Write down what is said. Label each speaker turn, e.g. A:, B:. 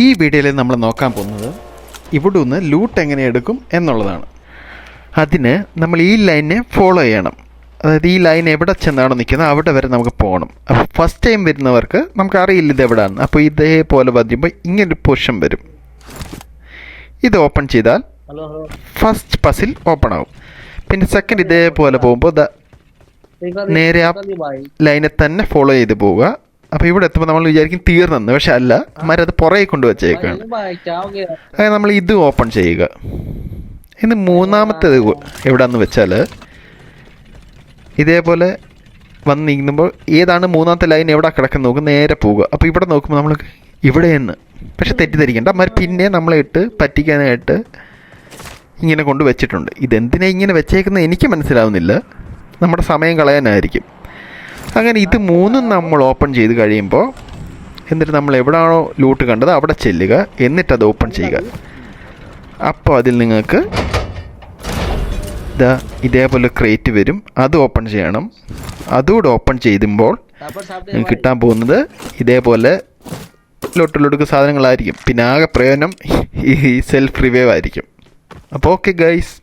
A: ഈ വീഡിയോയിൽ നമ്മൾ നോക്കാൻ പോകുന്നത് ഇവിടെ നിന്ന് ലൂട്ട് എങ്ങനെ എടുക്കും എന്നുള്ളതാണ്. അതിന് നമ്മൾ ഈ ലൈനെ ഫോളോ ചെയ്യണം. അതായത് ഈ ലൈൻ എവിടെ ചെന്നാണോ നിൽക്കുന്നത് അവിടെ വരെ നമുക്ക് പോകണം. അപ്പോൾ ഫസ്റ്റ് ടൈം വരുന്നവർക്ക് നമുക്ക് അറിയില്ല ഇത് എവിടെയാണ് അപ്പോൾ ഇതേപോലെ വരുമ്പോൾ ഇങ്ങനൊരു പൊഷൻ വരും. ഇത് ഓപ്പൺ ചെയ്താൽ ഫസ്റ്റ് പസിൽ ഓപ്പൺ ആവും. പിന്നെ സെക്കൻഡ് ഇതേപോലെ പോകുമ്പോൾ നേരെ ആ ലൈനെ തന്നെ ഫോളോ ചെയ്ത് പോവുക. അപ്പോൾ ഇവിടെ എത്തുമ്പോൾ നമ്മൾ വിചാരിക്കും തീർന്നെന്ന്. പക്ഷെ അല്ല മരത് അത് പുറകെ കൊണ്ട് വെച്ചേക്കാണ് അതായത് നമ്മൾ ഇത് ഓപ്പൺ ചെയ്യുക. ഇനി മൂന്നാമത്തേത് എവിടെയെന്ന് വെച്ചാൽ ഇതേപോലെ വന്ന് നീങ്ങുമ്പോൾ ഏതാണ് മൂന്നാമത്തെ ലൈൻ എവിടെ കിടക്കുന്ന നോക്കും നേരെ പോവുക. അപ്പോൾ ഇവിടെ നോക്കുമ്പോൾ നമ്മൾ ഇവിടെ നിന്ന് പക്ഷെ തെറ്റിദ്ധരിക്കേണ്ട. അമ്മ പിന്നെ നമ്മളെ ഇട്ട് പറ്റിക്കാനായിട്ട് ഇങ്ങനെ കൊണ്ട് വെച്ചിട്ടുണ്ട്. ഇതെന്തിനാ ഇങ്ങനെ വെച്ചേക്കുന്നത് എനിക്ക് മനസ്സിലാവുന്നില്ല. നമ്മുടെ സമയം കളയാനായിരിക്കും. അങ്ങനെ ഇത് മൂന്നും നമ്മൾ ഓപ്പൺ ചെയ്ത് കഴിയുമ്പോൾ എന്നിട്ട് നമ്മൾ എവിടെയാണോ ലൂട്ട് കണ്ടത് അവിടെ ചെല്ലുക. എന്നിട്ട് അത് ഓപ്പൺ ചെയ്യുക. അപ്പോൾ അതിൽ നിങ്ങൾക്ക് ഇതാ ഇതേപോലെ ക്രേറ്റ് വരും. അത് ഓപ്പൺ ചെയ്യണം. അതുകൂടെ ഓപ്പൺ ചെയ്യുമ്പോൾ കിട്ടാൻ പോകുന്നത് ഇതേപോലെ ലൊട്ടിലൊടുക്ക് സാധനങ്ങളായിരിക്കും. പിന്നെ ആകെ പ്രയോജനം ഈ സെൽഫ് റിവൈവ് ആയിരിക്കും. അപ്പോൾ ഓക്കെ ഗൈസ്